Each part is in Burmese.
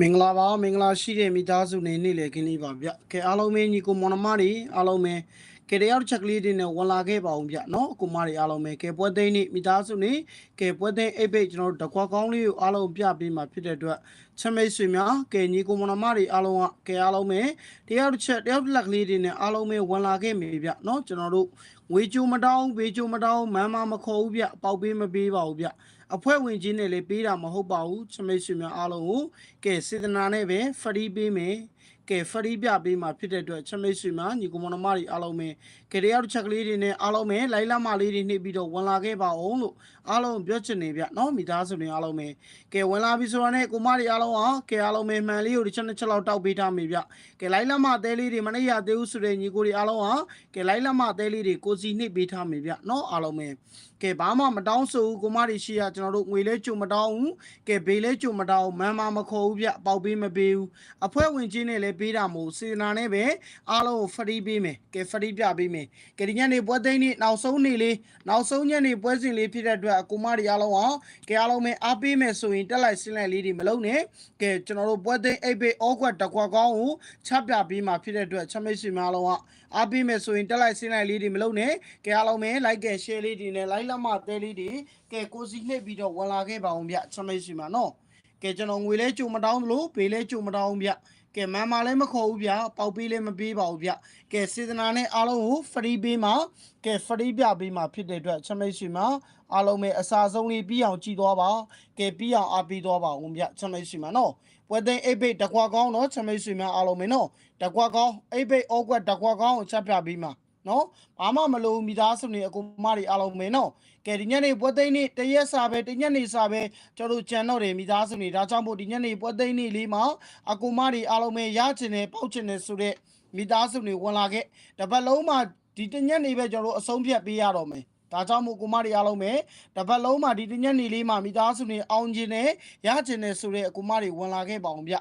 မင်္ဂလာပါမင်္ဂလာရှိတဲ့မိသားစုနေနေ့လေခင်းလေးပါဗျကဲအားလုံးပဲညီကိုမောင်နှမတွေအားလုံးပဲကဲတယောက်တစ်ချက်ကလေးတွေနဲ့ဝင်လာခဲ့ပါအောင်ဗျနော်ကိုမတွေအားလုံးပဲကဲပွဲသိမ်းနေ့မိသားစုနေကဲပွဲသိမ်းအိပ်ပိတ်ကျွန်တော်တို့တကွာကောင်းလေးကိုအားလုံးပြပေးမှာဖြစ်တဲ့အတွက်ချက်မိတ်ဆွေများကဲညီကိုမောင်နှမတွေအားလုံးကကဲအားလုံးပဲတယောက်တစ်ချက်တယောက်တစ်လက်ကလေးတွေနဲ့အားလုံးပဲဝင်လာခဲ့ပြီဗျနော်ကျွန်တော်တို့ငွေကြိုမတောင်းဘေးကြိုမတောင်းမမ်းမမခေါ်ဘူးဗျပေါက်ပေးမပေးပါဘူးဗျ အဖွဲ့ဝင်ချင်းနဲ့လည်းပေးတာမဟုတ်ပါဘူးချမိတ်ဆွေများအားလုံးကိုကဲစေတနာနဲ့ပဲဖရီးပေးမယ်ကဲဖရီးပြပေးမှာဖြစ်တဲ့အတွက်ချမိတ်ဆွေများညီကောင်မတော်မတွေအားလုံးပဲကဲတယောက်တစ်ချက်ကလေးတွေနဲ့အားလုံးပဲလိုက်လာမလေးတွေနှိပ်ပြီးတော့ဝင်လာခဲ့ပါအောင်လို့အားလုံးပြောချင်နေဗျနော်မိသားစုတွေအားလုံးပဲကဲဝင်လာပြီဆိုတာနဲ့ကိုမတွေအားလုံးဟာကဲအားလုံးပဲမှန်လေးကိုတစ်ချက်တစ်ချက်လောက်တောက်ပေးထားမိဗျကဲလိုက်လာမအသေးလေးတွေမနေ့ရသေးဘူးဆိုတဲ့ညီကိုတွေအားလုံးဟာကဲလိုက်လာမအသေးလေးတွေကိုစီနှိပ်ပေးထားမိဗျနော်အားလုံးပဲကဲဘာမှမတောင်းဆိုဘူးကိုမတွေရှိရကျွန်တော်တို့ငွေလဲကြုံမတောင်းဘူးကဲဘေးလဲကြုံမတောင်းမမ်းမမခေါ်ဘူးဗျပေါက်ပေးမပေးဘူးအဖွဲ့ဝင်ချင်းနဲ့လည်းပေးတာမဟုတ်စေနာနဲ့ပဲအားလုံးကိုဖရီးပေးမယ်ကဲဖရီးပြပေးမယ်ကဲဒီညနေပွဲသိမ်းနေ့နောက်ဆုံးနေ့လေးနောက်ဆုံးညနေပွဲစဉ်လေးဖြစ်တဲ့အတွက်ကိုမတွေအားလုံးအောင်ကဲအားလုံးပဲအားပေးမယ်ဆိုရင်တက်လိုက်စင်းလိုက်လေးတွေမလုံးနဲ့ကဲကျွန်တော်တို့ပွဲသိမ်းအိပ်ပေးအောကွက်တကွက်ကောင်းကိုချပြပေးမှာဖြစ်တဲ့အတွက်ချက်မိတ်ဆွေများအားလုံးကအားပေးမယ်ဆိုရင်တက်လိုက်စင်းလိုက်လေးတွေမလုံးနဲ့ကဲအားလုံးပဲ like က share လေးတွေနဲ့ like လက်မတဲလေးတွေကဲကိုစီနှိပ်ပြီးတော့ဝင်လာခဲ့ပါအောင်ဗျချက်မိတ်ဆွေများနော် ကဲကျွန်တော်ငွေလဲကြုံမတောင်းသလိုဘေးလဲကြုံမတောင်းဘူးဗျကဲမမ်းမလည်းမခေါ်ဘူးဗျပေါက်ပေးလည်းမပေးပါဘူးဗျကဲစေတနာနဲ့အားလုံးကို free ပေးမှာကဲ free ပြပေးမှာဖြစ်တဲ့အတွက်ချက်မိတ်ဆွေများအားလုံးပဲအစာဆုံးလေးပြီးအောင်ကြည်သွားပါကဲပြီးအောင်အားပေးသွားပါဦးဗျချက်မိတ်ဆွေများနော်ပွဲသိမ်းအိပ်ပိတ်တကွာကောင်းတော့ချက်မိတ်ဆွေများအားလုံးပဲနော်တကွာကောင်းအိပ်ပိတ်အောကွက်တကွာကောင်းကိုချက်ပြပေးမှာ နော်ဘာမှမလို့မိသားစုနေအကူမတွေအားလုံးပဲနော်ကဲဒီညနေပွဲသိမ်းနေ့တရက်စာပဲတညနေစာပဲကျွန်တော်တို့ကြံတော့တယ်မိသားစုနေဒါကြောင့်မို့ဒီညနေပွဲသိမ်းနေ့လေးမှာအကူမတွေအားလုံးပဲရချင်တယ်ပေါက်ချင်တယ်ဆိုတဲ့မိသားစုတွေဝင်လာခဲ့တပတ်လုံးမှာဒီတညနေပဲကျွန်တော်တို့အဆုံးဖြတ်ပေးရတော့မယ်ဒါကြောင့်မို့ကိုမတွေအားလုံးပဲတပတ်လုံးမှာဒီတညနေလေးမှာမိသားစုတွေအောင်ကျင်တယ်ရကျင်တယ်ဆိုတဲ့အကူမတွေဝင်လာခဲ့ပါအောင်ဗျ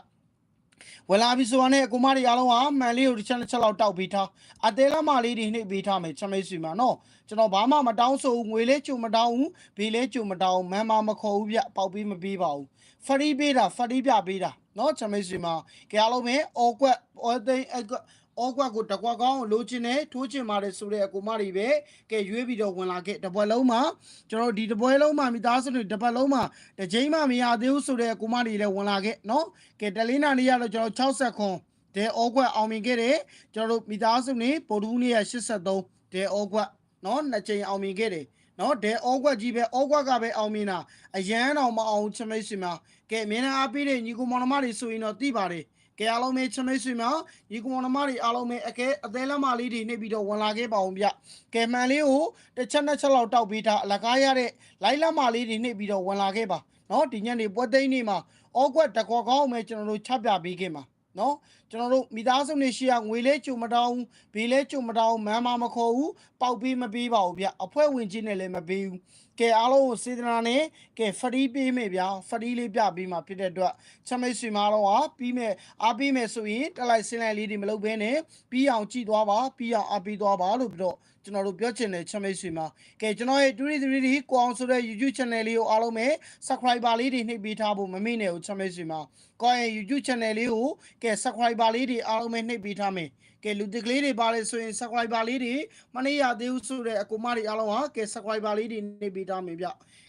ဝင်လာပြီဆိုတာနဲ့အကူမတွေအားလုံးဟာမှန်လေးကိုတစ်ချက်တစ်ချက်လောက်တောက်ပြီးထားအသေးလက်မလေးတွေနှိပ်ပေးထားမယ်ချမိတ်ဆွေမှာနော်ကျွန်တော်ဘာမှမတောင်းဆိုဘူးငွေလေးကြုံမတောင်းဘူးဘေးလေးကြုံမတောင်းဘူးမမ်းမမခေါ်ဘူးဗျပေါက်ပြီးမပေးပါဘူးဖရီးပေးတာဖရီးပြပေးတာနော်ချမိတ်ဆွေမှာကြအားလုံးပဲအော်ကွက်အော်သိန်းအကွက် အောကွက်ကိုတကွက်ကောင်းကိုလိုချင်တယ်ထိုးချင်ပါတယ်ဆိုတဲ့အကူမတွေပဲကဲရွေးပြီးတော့ဝင်လာခဲ့တပွဲလုံးမှာကျွန်တော်တို့ဒီတပွဲလုံးမှာမိသားစုတွေတပတ်လုံးမှာတစ်ချိန်မှမရသေးဘူးဆိုတဲ့အကူမတွေလည်းဝင်လာခဲ့နော်ကဲတလင်းနာနေရတော့ကျွန်တော်60ခွန်ဒဲအောကွက်အောင်မြင်ခဲ့တယ်ကျွန်တော်တို့မိသားစုနေပိုတူးနေရ83ဒဲအောကွက်နော်နှစ်ချိန်အောင်မြင်ခဲ့တယ်နော်ဒဲအောကွက်ကြီးပဲအောကွက်ကပဲအောင်မြင်တာအရန်အောင်မအောင်ချမိတ်စီမှာကဲမင်းအားပေးတဲ့ညီကိုမောင်နှမတွေဆိုရင်တော့သိပါတယ် ကဲအားလုံးပဲချမိတ်ဆွေများညီကောင်နှမတွေအားလုံးပဲအကဲအသေးလက်မလေးတွေနှိပ်ပြီးတော့ဝင်လာခဲ့ပါအောင်ဗျကဲမှန်လေးကိုတစ်ချက်နှစ်ချက်လောက်တောက်ပေးထားအလကားရတဲ့လိုက်လက်မလေးတွေနှိပ်ပြီးတော့ဝင်လာခဲ့ပါနော်ဒီညနေပွဲသိမ်းနေမှာအောကွက်တကွက်ကောင်းမယ်ကျွန်တော်တို့ချပြပေးခဲ့မှာနော်ကျွန်တော်တို့မိသားစုနေရှိရငွေလဲကြုံမတောင်းဘေးလဲကြုံမတောင်းမမ်းမမခေါ်ဘူးပေါက်ပေးမပေးပါဘူးဗျအဖွဲ့ဝင်ချင်းနဲ့လည်းမပေးဘူး ကဲအားလုံးကိုစေတနာနဲ့ကဲဖရီးပေးမယ်ဗျာဖရီးလေးပြပေးမှာဖြစ်တဲ့အတွက်ချက်မိတ်ဆွေမားတော့ဟာပြီးမယ်အားပေးမယ်ဆိုရင်တက်လိုက်စင်းလိုက်လေးတွေမလုပ်ဘဲနဲ့ပြီးအောင်ကြည့်သွားပါပြီးအောင်အားပေးသွားပါလို့ပြီးတော့ကျွန်တော်တို့ပြောချင်တယ်ချက်မိတ်ဆွေမှာကဲကျွန်တော်ရဲ့23ကိုအောင်ဆိုတဲ့ YouTube channel လေးကိုအားလုံးပဲ subscriber လေးတွေနှိပ်ပေးထားဖို့မမေ့နဲ့ဦးချက်မိတ်ဆွေမှာကိုယ့်ရဲ့ YouTube channel လေးကိုကဲ subscriber လေးတွေအားလုံးပဲနှိပ်ပေးထားမယ် ကဲလူတစ်ကလေးတွေပါလေဆိုရင် subscriber လေးတွေမနေ့ရသေးဘူးဆိုတဲ့အကူမတွေအားလုံးဟာကဲ subscriber လေးတွေနှိပ်ပေးထားမယ်ဗျ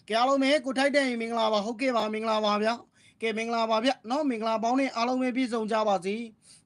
ကဲအားလုံးပဲကိုထိုက်တဲ့ရင်မင်္ဂလာပါဟုတ်ကဲ့ပါမင်္ဂလာပါဗျကဲမင်္ဂလာပါဗျနော်မင်္ဂလာပေါင်းနဲ့အားလုံးပဲပြည့်စုံကြပါစေ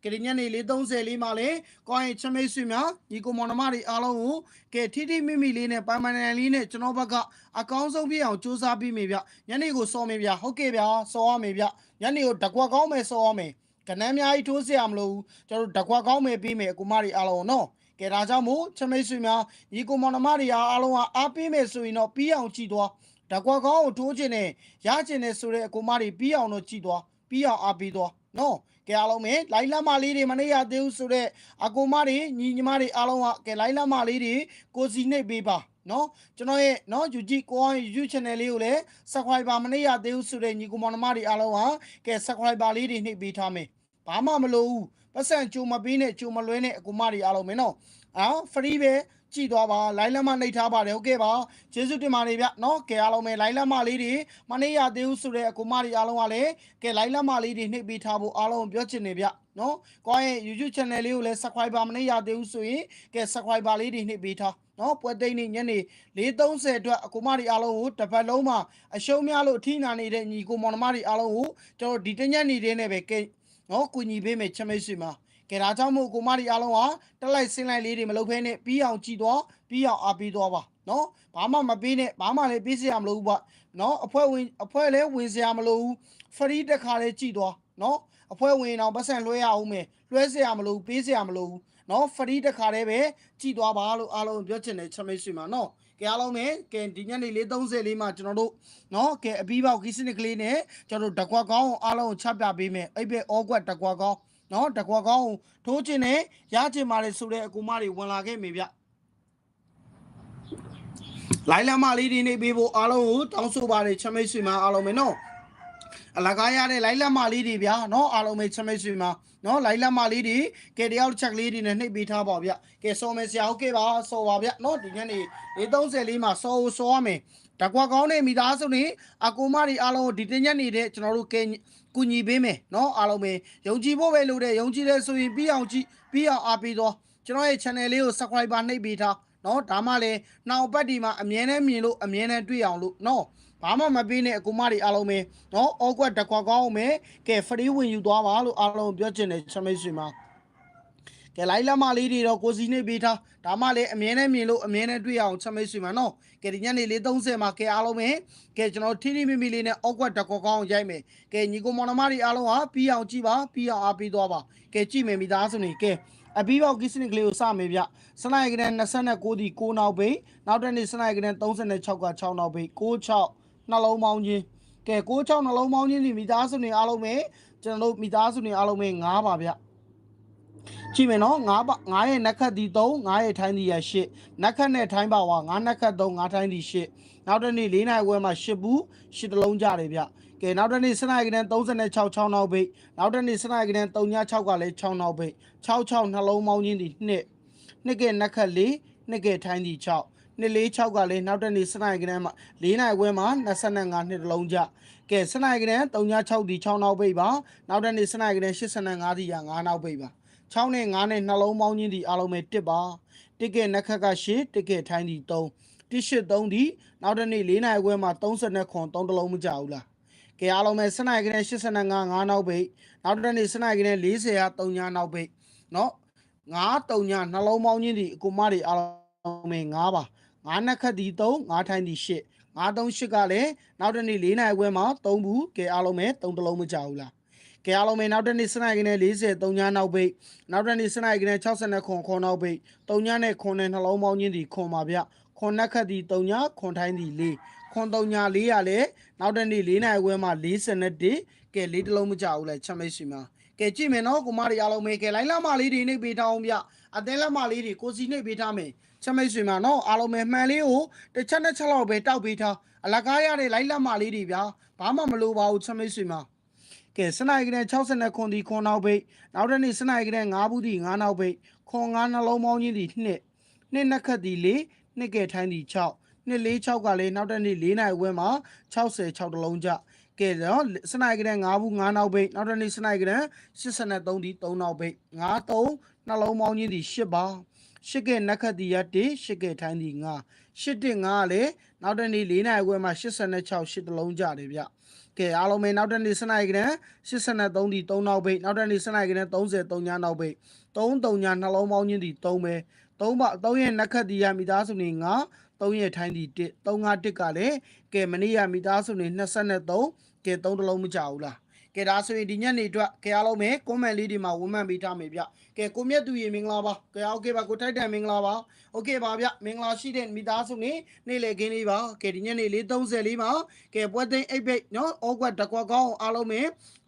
ကဲဒီညနေလေး30လေးမှာလေကိုရင်ချမိတ်ဆွေများဒီကိုမောင်နှမတွေအားလုံးကိုကဲထိထိမိမိလေးနဲ့ပိုင်ပိုင်နိုင်လေးနဲ့ကျွန်တော်ဘက်ကအကောင်းဆုံးပြအောင်စူးစမ်းပြီးမိဗျညနေကိုစော်မိဗျဟုတ်ကဲ့ဗျစော်ရမိဗျညနေကိုတကွက်ကောင်းမယ်စော်ရမိ ကနန်းများကြီးထိုးစရာမလိုဘူးကျွန်တော်တကွာကောင်းမယ်ပြီးမယ်အကူမတွေအားလုံးနော်ကဲဒါကြောင့်မို့ချမိတ်ဆွေများညီကိုမောင်နှမတွေအားလုံးကအားပေးမယ်ဆိုရင်တော့ပြီးအောင်ကြည်သွားတကွာကောင်းကိုထိုးခြင်းနဲ့ရခြင်းနဲ့ဆိုတဲ့အကူမတွေပြီးအောင်တော့ကြည်သွားပြီးအောင်အားပေးသွားနော်ကဲအားလုံးပဲလိုင်းလမ်းမလေးတွေမနေရသေးဘူးဆိုတော့အကူမတွေညီညီမတွေအားလုံးကကဲလိုင်းလမ်းမလေးတွေကိုစီနှိပ်ပေးပါနော်ကျွန်တော်ရဲ့နော် UG ကိုအောင် YouTube channel လေးကိုလည်း subscriber မနေရသေးဘူးဆိုတဲ့ညီကောင်မတွေအားလုံးဟာကဲ subscriber လေးတွေနှိပ်ပေးထားမယ် ဘာမှမလိုဘူးပတ်စံကြိုမပေးနဲ့ကြိုမလွဲနဲ့အကူမတွေအားလုံးမင်းနော်အာ free ပဲကြည့်သွားပါလိုင်းလက်မနှိပ်ထားပါတယ်ဟုတ်ကဲ့ပါကျေးဇူးတင်ပါတယ်ဗျနော်ကဲအားလုံးပဲလိုင်းလက်မလေးတွေမနေ့ရသေးဘူးဆိုတဲ့အကူမတွေအားလုံးကလည်းကဲလိုင်းလက်မလေးတွေနှိပ်ပေးထားဖို့အားလုံးပြောချင်နေဗျနော်ကိုယ့်ရဲ့ YouTube channel လေးကိုလည်း subscriber မနေ့ရသေးဘူးဆိုရင်ကဲ subscriber လေးတွေနှိပ်ပေးထားနော်ပွဲသိမ်းနေညနေ4:30အတွက်အကူမတွေအားလုံးကိုတစ်ပတ်လုံးမှာအရှုံးများလို့အထီးနာနေတဲ့ညီကိုမောင်နှမတွေအားလုံးကိုကျွန်တော်ဒီတညက်နေတဲ့နဲ့ပဲကဲ နော်ကုညီပေးမယ်ချမိတ်ဆွေမှာကဲဒါကြောင့်မို့ကိုမတွေအားလုံးဟာတက်လိုက်ဆင်းလိုက်လေးတွေမလုပ်ဖဲနဲ့ပြီးအောင်ကြည့်တော့ပြီးအောင်အားပေးတော့ပါနော်ဘာမှမပေးနဲ့ဘာမှလည်းပေးစရာမလိုဘူးပေါ့နော်အဖွဲဝင်အဖွဲလည်းဝင်စရာမလိုဘူးဖရီးတစ်ခါလေးကြည့်တော့နော်အဖွဲဝင်အောင်ပတ်စံလွှဲရအောင်မယ်လွှဲစရာမလိုဘူးပေးစရာမလိုဘူးနော်ဖရီးတစ်ခါလေးပဲကြည့်သွားပါလို့အားလုံးပြောချင်တယ်ချမိတ်ဆွေမှာနော် ကဲအားလုံးပဲကဲဒီညနေလေး30လေးမှာကျွန်တော်တို့နော်ကဲအပြီးပေါက်ခီးစနစ်ကလေးနဲ့ကျွန်တော်တို့တကွက်ကောင်းအားလုံးချပြပေးမယ်အဲ့ဘက်အောကွက်တကွက်ကောင်းနော်တကွက်ကောင်းထိုးခြင်းနဲ့ရခြင်းပါလေဆိုတဲ့အကူမတွေဝင်လာခဲ့မိဗျလိုင်းလမ်းမလေးဒီနေပေးဖို့အားလုံးကိုတောင်းဆိုပါတယ်ချမိတ်ဆွေမှာအားလုံးပဲနော် အလကားရတဲ့လိုင်းလက်မလေးတွေဗျာနော်အားလုံးပဲချမိတ်ဆွေမှာနော်လိုင်းလက်မလေးတွေကဲတယောက်ချက်ကလေးတွေနဲ့နှိပ်ပေးထားပါဗျကဲစောမယ်ဆရာဟုတ်ကဲ့ပါစောပါဗျနော်ဒီညနေ30လေးမှာစောစောရမယ်တကွာကောင်းတဲ့မိသားစုနေအကူမတွေအားလုံးကိုဒီတညက်နေတဲ့ကျွန်တော်တို့ကဲကူညီပေးမယ်နော်အားလုံးပဲယုံကြည်ဖို့ပဲလို့တဲ့ယုံကြည်တဲ့ဆိုရင်ပြီးအောင်ကြည့်ပြီးအောင်အားပေးတော့ကျွန်တော်ရဲ့ channel လေးကို subscriber နှိပ်ပေးထားနော်ဒါမှလည်းနောက်ပတ်ဒီမှာအမြဲတမ်းမြင်လို့အမြဲတမ်းတွေ့အောင်လို့နော် ဘာမှမပေးနဲ့အကူမတွေအားလုံးပဲနော်အောကွက်တကွာကောင်းအောင်ပဲကဲ free ဝင်ယူသွားပါလို့အားလုံးပြောချင်တယ်ချမိတ်ဆွေမှာကဲလိုက်လက်မလေးတွေတော့ကိုစီနေပေးထားဒါမှလည်းအမြဲတမ်းမြင်လို့အမြဲတမ်းတွေ့အောင်ချမိတ်ဆွေမှာနော်ကဲဒီညနေလေး30မှာကဲအားလုံးပဲကဲကျွန်တော်ထီထီမိမိလေးနဲ့အောကွက်တကွာကောင်းအောင်ရိုက်မယ်ကဲညီကိုမောင်နှမတွေအားလုံးဟာပြီးအောင်ကြည့်ပါပြီးအောင်အားပေးသွားပါကဲကြည့်မယ်မိသားစုနေကဲအပြီးပေါက်ကိစ္စနစ်ကလေးကိုစမယ်ဗျစနိုက်ကတဲ့29ဒီ6နောက်ပိတ်နောက်တစ်နေ့စနိုက်ကတဲ့36က6နောက်ပိတ်66 နှလုံးပေါင်းချင်းကဲ66နှလုံးပေါင်းချင်းဒီမိသားစုတွေအားလုံးပဲကျွန်တော်တို့မိသားစုတွေအားလုံးပဲ9ပါဗျကြည့်မယ်နော်9ပါ9ရဲ့နက်ခတ်ဒီ3 9ရဲ့ထိုင်းဒီရ8နက်ခတ်နဲ့ထိုင်းပါဝါ9နက်ခတ်3 9ထိုင်းဒီ8နောက်တစ်နေ့4နိုင်ဝဲမှာ8ဘူး8တလုံးကြတယ်ဗျကဲနောက်တစ်နေ့စနိုက်ကတဲ့36 6နောက်ပိတ်နောက်တစ်နေ့စနိုက်ကတဲ့36ကလည်း6နောက်ပိတ်66နှလုံးပေါင်းချင်းဒီနှစ်နှစ်ကဲနက်ခတ်4နှစ်ကဲထိုင်းဒီ6 နှစ်လေး6ကလည်းနောက်တစ်နေ့စနိုက်ကတဲ့မှာ4နိုင်ဝဲမှာ25နှစ်တလုံးကြကဲစနိုက်ကတဲ့36ဒီ6နောက်ပိတ်ပါနောက်တစ်နေ့စနိုက်ကတဲ့85ဒီရ9နောက်ပိတ်ပါ6နဲ့9နဲ့နှလုံးပေါင်းချင်းဒီအားလုံးပဲ1ပါတစ်ကဲနက်ခတ်က8တစ်ကဲထိုင်းဒီ3 183ဒီနောက်တစ်နေ့4နိုင်ခွဲမှာ30ခွန်3တလုံးမကြဘူးလားကဲအားလုံးပဲစနိုက်ကနေ85 9နောက်ပိတ်နောက်တစ်နေ့စနိုက်ကနေ40ဟာ3ညာနောက်ပိတ်เนาะ9 3ညာနှလုံးပေါင်းချင်းဒီအကူမတွေအားလုံးပဲ9ပါ 9နှစ်ခတ်ဒီ3 9ထိုင်းဒီ8 9 3 8ကလည်းနောက်တစ်နေ့4နိုင်ခွဲမှာ3ဘူးကဲအားလုံးပဲ3တလုံးမကြဘူးလားကဲအားလုံးပဲနောက်တစ်နေ့စနိုက်ကနေ40 3ညာနောက်ပိတ်နောက်တစ်နေ့စနိုက်ကနေ60ခွန်ခွန်နောက်ပိတ်3ညာနဲ့ခွန်နဲ့နှလုံးပေါင်းချင်းဒီခွန်ပါဗျခွန်နှက်ခတ်ဒီ3ညာခွန်ထိုင်းဒီ4ခွန်3ညာ4ရလဲနောက်တစ်နေ့4နိုင်ခွဲမှာ41ကဲလေးတလုံးမကြဘူးလဲချက်မိတ်စီမှာကဲကြည့်မယ်နော်ကိုမတွေအားလုံးပဲကဲလိုင်းလာမလေးတွေနှိပ်ပေးထားအောင်ဗျအသင်းလက်မလေးတွေကိုစီနှိပ်ပေးထားမယ် ချက်မိတ်ဆွေမှာနော်အားလုံးပဲမှန်လေးကိုတစ်ချက်နဲ့ချက်လောက်ပဲတောက်ပေးထားအလကားရတဲ့လိုင်းလက်မလေးတွေဗျာဘာမှမလိုပါဘူးချက်မိတ်ဆွေမှာကဲစနိုက်ကတဲ့60ခွန်ဒီခွန်နောက်ပိတ်နောက်တစ်နေ့စနိုက်ကတဲ့9ဘူးဒီ9နောက်ပိတ်ခွန်9နှလုံးပေါင်းချင်းဒီနှစ်နှစ်နှစ်ခတ်ဒီလေးနှစ်ကဲထိုင်းဒီ6နှစ်လေး6ကလည်းနောက်တစ်နေ့4နိုင်ဝဲမှာ60 6တလုံးကြကဲတော့စနိုက်ကတဲ့9ဘူး9နောက်ပိတ်နောက်တစ်နေ့စနိုက်ကတဲ့83ဒီ3နောက်ပိတ်9 3နှလုံးပေါင်းချင်းဒီ10ပါ ရှစ်ကဲနက်ခတ်တီရ1ရှစ်ကဲထိုင်းတီ9ရှစ်တင်9ကလည်းနောက်တစ်နေ့4နိုင်ခွဲမှာ86ရှစ်တလုံးကြတယ်ဗျကဲအားလုံးပဲနောက်တစ်နေ့စနိုက်ကတဲ့83ဒီ3နောက်ပိတ်နောက်တစ်နေ့စနိုက်ကတဲ့33ညနောက်ပိတ်3 3ညနှလုံးပေါင်းချင်းဒီ3ပဲ3ပါ3ရဲ့နက်ခတ်တီရမိသားစုနေ9 3ရဲ့ထိုင်းတီ1 3 5 1ကလည်းကဲမနေ့ကမိသားစုနေ23ကဲ3တလုံးမကြဘူးလားကဲဒါဆိုရင်ဒီညနေအတွက်ကဲအားလုံးပဲ comment လေးတွေမှာဝန်းမှန်ပေးထားမယ်ဗျ ကဲကိုမြတ်သူရေမင်္ဂလာပါကဲโอเคပါကိုထိုက်တန်မင်္ဂလာပါโอเคပါဗျမင်္ဂလာရှိတဲ့မိသားစုနေနေ့လေခင်းလေးပါကဲဒီညနေလေး30လေးပါကဲပွဲသိမ်းအိတ်ပိတ်နော်ဩကွက်တကွက်ကောင်းအားလုံးပဲ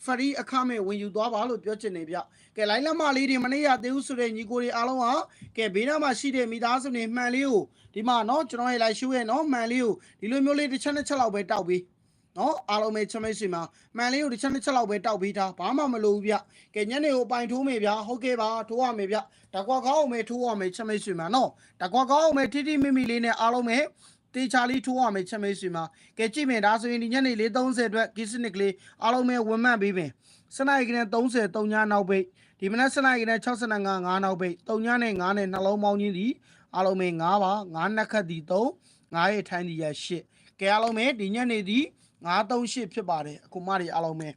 ဖရီအခမဲ့ဝင်ယူသွားပါလို့ပြောချင်နေဗျကဲလိုင်းလက်မလေးတွေမနေ့ရသေးဘူးဆိုတဲ့ညီကိုတွေအားလုံးဟာကဲဘေးနားမှာရှိတဲ့မိသားစုနေမှန်လေးကိုဒီမှာနော်ကျွန်တော်ရဲ့လိုက်ရှိုးရဲ့နော်မှန်လေးကိုဒီလိုမျိုးလေးတစ်ချက်တစ်ချက်လောက်ပဲတောက်ပြီး နော်အားလုံးပဲချမိတ်ဆွေမှာမှန်လေးကိုတစ်ချက်တစ်ချက်လောက်ပဲတောက်ပေးထားဘာမှမလိုဘူးဗျကဲညနေကိုပိုင်ထိုးမေဗျဟုတ်ကဲ့ပါထိုးရမယ်ဗျတကွာကောင်းအောင်ပဲထိုးရမယ်ချမိတ်ဆွေမှာနော်တကွာကောင်းအောင်ပဲထိထိမိမိလေးနဲ့အားလုံးပဲတေချာလေးထိုးရမယ်ချမိတ်ဆွေမှာကဲကြည့်မယ်ဒါဆိုရင်ဒီညနေလေး30အတွက်ဂီစနစ်ကလေးအားလုံးပဲဝင်မှတ်ပေးပင်စနိုက်ကနဲ့30 3ညနောက်ပိတ်ဒီမနက်စနိုက်ကနဲ့65 9နောက်ပိတ်3ညနဲ့9နဲ့နှလုံးပေါင်းချင်းဒီအားလုံးပဲ9ပါ9နှစ်ခတ်ဒီ3 9ရဲ့ထိုင်းဒီရ8ကဲအားလုံးပဲဒီညနေဒီ 938ဖြစ်ပါတယ်အခုမတွေအားလုံးပဲ